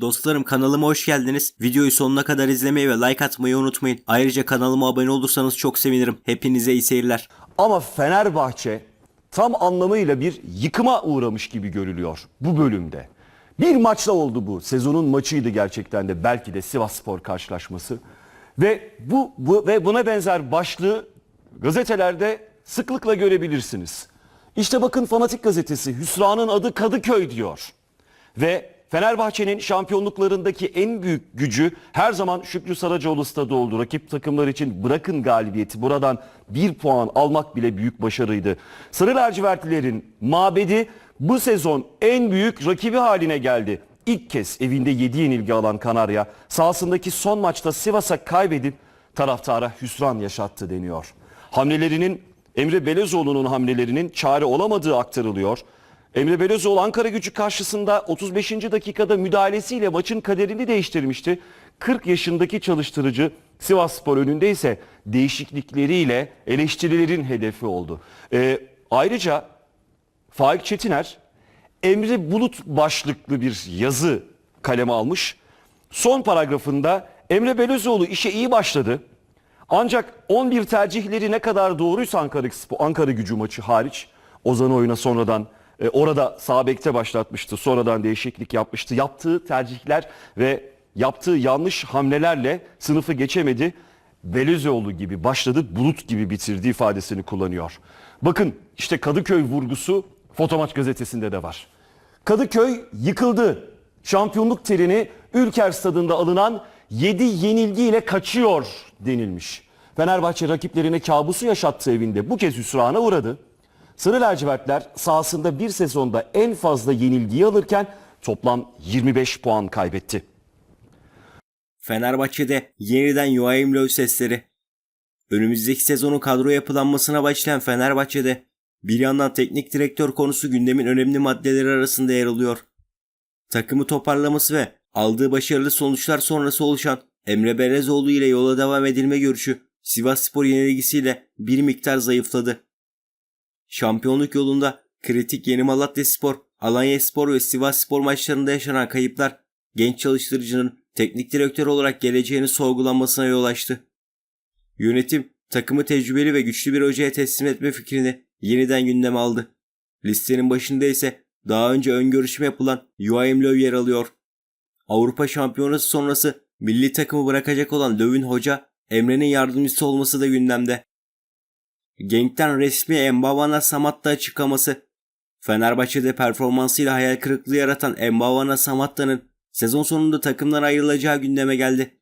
Dostlarım kanalıma hoş geldiniz. Videoyu sonuna kadar izlemeyi ve like atmayı unutmayın. Ayrıca kanalıma abone olursanız çok sevinirim. Hepinize iyi seyirler. Ama Fenerbahçe tam anlamıyla bir yıkıma uğramış gibi görülüyor bu bölümde. Bir maçla oldu bu. Sezonun maçıydı gerçekten de belki de Sivasspor karşılaşması. Ve bu, bu ve buna benzer başlığı gazetelerde sıklıkla görebilirsiniz. İşte bakın Fanatik gazetesi hüsranın adı Kadıköy diyor. Ve Fenerbahçe'nin şampiyonluklarındaki en büyük gücü her zaman Şükrü Saracoğlu stadı oldu. Rakip takımlar için bırakın galibiyeti. Buradan bir puan almak bile büyük başarıydı. Sarı lacivertlilerin mabedi bu sezon en büyük rakibi haline geldi. İlk kez evinde 7 yenilgi alan Kanarya sahasındaki son maçta Sivas'a kaybedip taraftara hüsran yaşattı deniyor. Hamlelerinin Emre Belezoğlu'nun hamlelerinin çare olamadığı aktarılıyor. Emre Belözoğlu Ankara gücü karşısında 35. dakikada müdahalesiyle maçın kaderini değiştirmişti. 40 yaşındaki çalıştırıcı Sivasspor önünde ise değişiklikleriyle eleştirilerin hedefi oldu. Ee, ayrıca Faik Çetiner Emre Bulut başlıklı bir yazı kaleme almış. Son paragrafında Emre Belözoğlu işe iyi başladı. Ancak 11 tercihleri ne kadar doğruysa Ankara, Ankara gücü maçı hariç Ozan oyuna sonradan e, orada sağ bekte başlatmıştı. Sonradan değişiklik yapmıştı. Yaptığı tercihler ve yaptığı yanlış hamlelerle sınıfı geçemedi. Belözoğlu gibi başladı, bulut gibi bitirdi ifadesini kullanıyor. Bakın işte Kadıköy vurgusu Fotomaç gazetesinde de var. Kadıköy yıkıldı. Şampiyonluk terini Ülker stadında alınan 7 yenilgiyle kaçıyor denilmiş. Fenerbahçe rakiplerine kabusu yaşattığı evinde bu kez hüsrana uğradı. Sarı lacivertler sahasında bir sezonda en fazla yenilgiyi alırken toplam 25 puan kaybetti. Fenerbahçe'de yeniden Joachim Löw sesleri. Önümüzdeki sezonun kadro yapılanmasına başlayan Fenerbahçe'de bir yandan teknik direktör konusu gündemin önemli maddeleri arasında yer alıyor. Takımı toparlaması ve aldığı başarılı sonuçlar sonrası oluşan Emre Belezoğlu ile yola devam edilme görüşü Sivasspor yenilgisiyle bir miktar zayıfladı. Şampiyonluk yolunda kritik Yeni Malatya Spor, Alanya Spor ve Sivas Spor maçlarında yaşanan kayıplar genç çalıştırıcının teknik direktör olarak geleceğini sorgulanmasına yol açtı. Yönetim takımı tecrübeli ve güçlü bir hocaya teslim etme fikrini yeniden gündeme aldı. Listenin başında ise daha önce ön görüşme yapılan Joachim Löw yer alıyor. Avrupa Şampiyonası sonrası milli takımı bırakacak olan Löw'ün hoca Emre'nin yardımcısı olması da gündemde. Genk'ten resmi Embavana Samatta açıklaması. Fenerbahçe'de performansıyla hayal kırıklığı yaratan Embavana Samatta'nın sezon sonunda takımdan ayrılacağı gündeme geldi.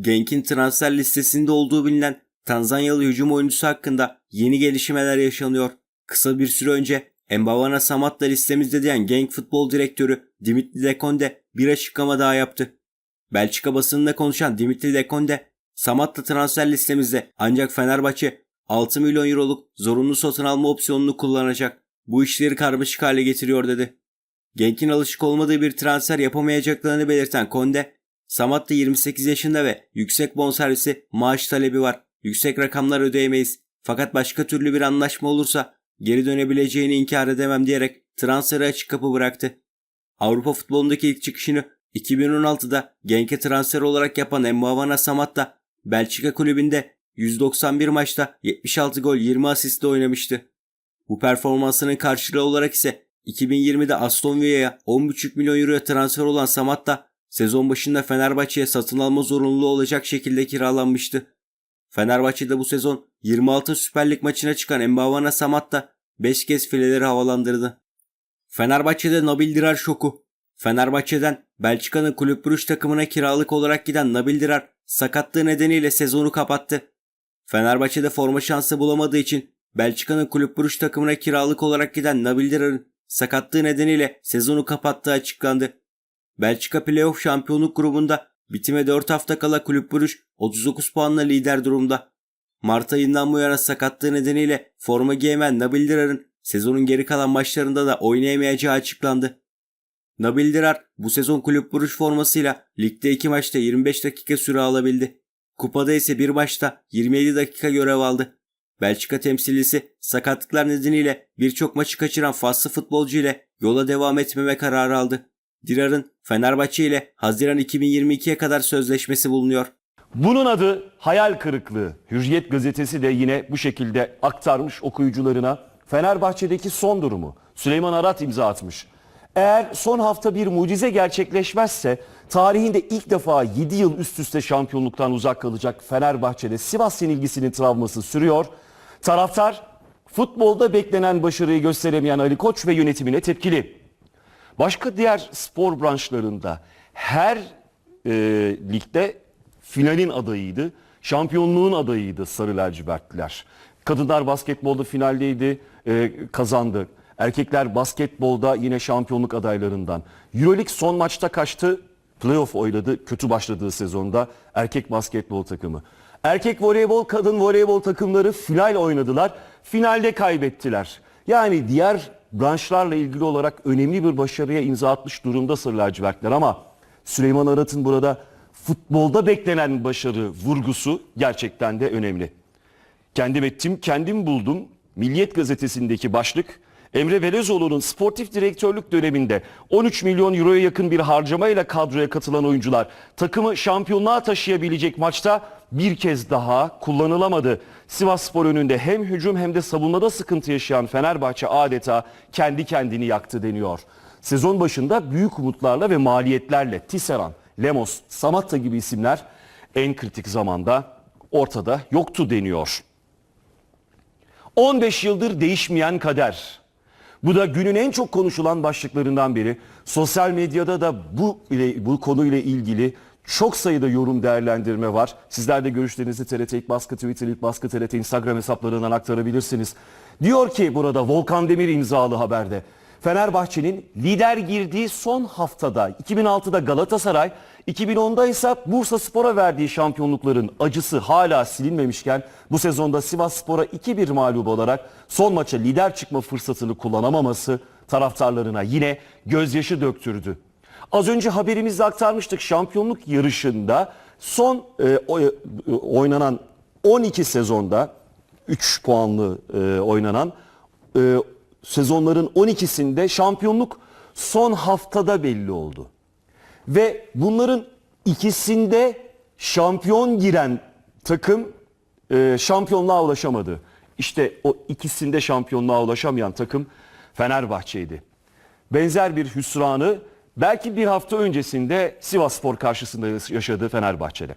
Genk'in transfer listesinde olduğu bilinen Tanzanyalı hücum oyuncusu hakkında yeni gelişmeler yaşanıyor. Kısa bir süre önce Embavana Samatta listemizde diyen Genk futbol direktörü Dimitri Dekonde bir açıklama daha yaptı. Belçika basınında konuşan Dimitri Dekonde, Samatta transfer listemizde ancak Fenerbahçe 6 milyon euroluk zorunlu satın alma opsiyonunu kullanacak. Bu işleri karmaşık hale getiriyor dedi. Genk'in alışık olmadığı bir transfer yapamayacaklarını belirten Konde, Samatta 28 yaşında ve yüksek bonservisi maaş talebi var. Yüksek rakamlar ödeyemeyiz. Fakat başka türlü bir anlaşma olursa geri dönebileceğini inkar edemem diyerek transferi açık kapı bıraktı. Avrupa futbolundaki ilk çıkışını 2016'da Genk'e transfer olarak yapan Embavana Samatta, Belçika kulübünde 191 maçta 76 gol 20 asistle oynamıştı. Bu performansının karşılığı olarak ise 2020'de Aston Villa'ya 10,5 milyon euroya transfer olan Samatta sezon başında Fenerbahçe'ye satın alma zorunluluğu olacak şekilde kiralanmıştı. Fenerbahçe'de bu sezon 26 Süper Lig maçına çıkan Embavana Samatta 5 kez fileleri havalandırdı. Fenerbahçe'de Nabil Dirar şoku. Fenerbahçe'den Belçika'nın kulüp Brugge takımına kiralık olarak giden Nabil Dirar sakatlığı nedeniyle sezonu kapattı. Fenerbahçe'de forma şansı bulamadığı için Belçika'nın kulüp Brugge takımına kiralık olarak giden Nabil Dirar'ın sakatlığı nedeniyle sezonu kapattığı açıklandı. Belçika playoff şampiyonluk grubunda bitime 4 hafta kala kulüp Brugge 39 puanla lider durumda. Mart ayından bu yana sakatlığı nedeniyle forma giyemeyen Nabil Dirar'ın sezonun geri kalan maçlarında da oynayamayacağı açıklandı. Nabil Dirar bu sezon kulüp Brugge formasıyla ligde 2 maçta 25 dakika süre alabildi. Kupada ise bir maçta 27 dakika görev aldı. Belçika temsilcisi sakatlıklar nedeniyle birçok maçı kaçıran faslı futbolcu ile yola devam etmeme kararı aldı. Dirar'ın Fenerbahçe ile Haziran 2022'ye kadar sözleşmesi bulunuyor. Bunun adı hayal kırıklığı. Hürriyet gazetesi de yine bu şekilde aktarmış okuyucularına Fenerbahçe'deki son durumu. Süleyman Arat imza atmış. Eğer son hafta bir mucize gerçekleşmezse tarihinde ilk defa 7 yıl üst üste şampiyonluktan uzak kalacak Fenerbahçe'de Sivas yenilgisinin travması sürüyor. Taraftar futbolda beklenen başarıyı gösteremeyen Ali Koç ve yönetimine tepkili. Başka diğer spor branşlarında her e, ligde finalin adayıydı. Şampiyonluğun adayıydı Sarı Lacivertliler. Kadınlar basketbolda finaldeydi, e, kazandı. Erkekler basketbolda yine şampiyonluk adaylarından. Euroleague son maçta kaçtı, playoff oynadı kötü başladığı sezonda erkek basketbol takımı. Erkek voleybol, kadın voleybol takımları final oynadılar. Finalde kaybettiler. Yani diğer branşlarla ilgili olarak önemli bir başarıya imza atmış durumda Sarı Lacivertler ama Süleyman Arat'ın burada futbolda beklenen başarı vurgusu gerçekten de önemli. Kendim ettim, kendim buldum. Milliyet gazetesindeki başlık Emre Belezoğlu'nun sportif direktörlük döneminde 13 milyon euroya yakın bir harcamayla kadroya katılan oyuncular takımı şampiyonluğa taşıyabilecek maçta bir kez daha kullanılamadı. Sivas Spor önünde hem hücum hem de savunmada sıkıntı yaşayan Fenerbahçe adeta kendi kendini yaktı deniyor. Sezon başında büyük umutlarla ve maliyetlerle Tisserand, Lemos, Samatta gibi isimler en kritik zamanda ortada yoktu deniyor. 15 yıldır değişmeyen kader. Bu da günün en çok konuşulan başlıklarından biri. Sosyal medyada da bu ile bu konuyla ilgili çok sayıda yorum değerlendirme var. Sizler de görüşlerinizi TRT İlk Baskı, Twitter İlk Baskı, TRT Instagram hesaplarından aktarabilirsiniz. Diyor ki burada Volkan Demir imzalı haberde. Fenerbahçe'nin lider girdiği son haftada 2006'da Galatasaray, 2010'da ise Bursa Spor'a verdiği şampiyonlukların acısı hala silinmemişken bu sezonda Sivas Spor'a 2-1 mağlup olarak son maça lider çıkma fırsatını kullanamaması taraftarlarına yine gözyaşı döktürdü. Az önce haberimizde aktarmıştık şampiyonluk yarışında son e, e, oynanan 12 sezonda 3 puanlı e, oynanan e, sezonların 12'sinde şampiyonluk son haftada belli oldu. Ve bunların ikisinde şampiyon giren takım e, şampiyonluğa ulaşamadı. İşte o ikisinde şampiyonluğa ulaşamayan takım Fenerbahçe'ydi. Benzer bir hüsranı belki bir hafta öncesinde Sivasspor karşısında yaşadığı Fenerbahçe'de.